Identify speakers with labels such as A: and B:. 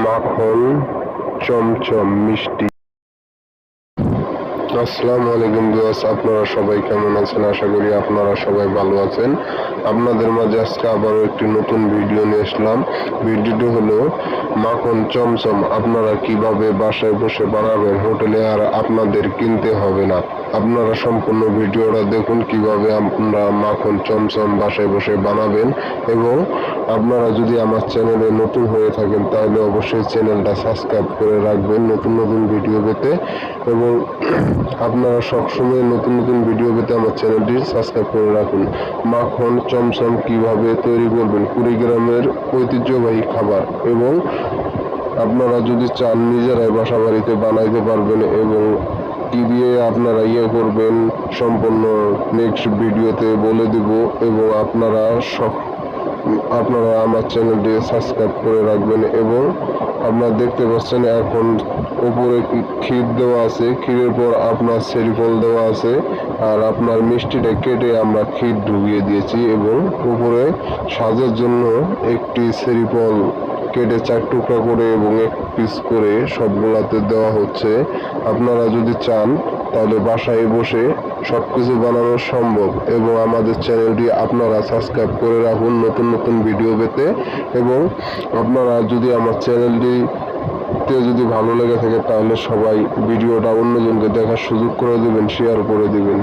A: মাখন চমচম মিষ্টি আসসালামু আলাইকুম বিয়াস আপনারা সবাই কেমন আছেন? আশা করি আপনারা সবাই ভালো আছেন। আপনাদের মাঝে আজকে আবারও একটি নতুন ভিডিও নিয়ে আসলাম। ভিডিওটি হলো মাখন চমচম, আপনারা কীভাবে বাসায় বসে বানাবেন হোটেলে আর আপনাদের কিনতে হবে না? আপনারা সম্পূর্ণ ভিডিওটা দেখুন, কীভাবে আপনারা মাখন চমচম বাসায় বসে বানাবেন। এবং আপনারা যদি আমার চ্যানেলে নতুন হয়ে থাকেন, তাহলে অবশ্যই চ্যানেলটা সাবস্ক্রাইব করে রাখবেন নতুন নতুন ভিডিও পেতে। এবং আপনারা সবসময় নতুন নতুন ভিডিও পেতে আমার চ্যানেলটি সাবস্ক্রাইব করে রাখুন। মাখন, চমচম কীভাবে তৈরি করবেন কুড়িগ্রামের ঐতিহ্যবাহী খাবার এবং আপনারা যদি চান নিজেরাই বাসা বাড়িতে বানাইতে পারবেন এবং কি দিয়ে আপনারা ইয়ে করবেন সম্পূর্ণ নেক্সট ভিডিওতে বলে দেব এবং আপনারা সব আপনারা আমার চ্যানেলটি সাবস্ক্রাইব করে রাখবেন এবং আপনারা দেখতে পাচ্ছেন এখন উপরে ক্ষীর দেওয়া আছে। ক্ষীরের পর আপনার সেরিফল দেওয়া আছে। আর আপনার মিষ্টিটা কেটে আমরা ক্ষীর ঢুকিয়ে দিয়েছি এবং উপরে সাজের জন্য একটি সেরিফল কেটে চার টুকরা করে এবং এক পিস করে সবগুলাতে দেওয়া হচ্ছে। আপনারা যদি চান, তাহলে বাসায় বসে সব কিছু বানানো সম্ভব এবং আমাদের চ্যানেলটি আপনারা সাবস্ক্রাইব করে রাখুন নতুন নতুন ভিডিও পেতে এবং আপনারা যদি আমার চ্যানেলটি যদি ভালো লেগে থাকে, তাহলে সবাই ভিডিওটা অন্যজনকে দেখার সুযোগ করে দেবেন শেয়ার করে দেবেন।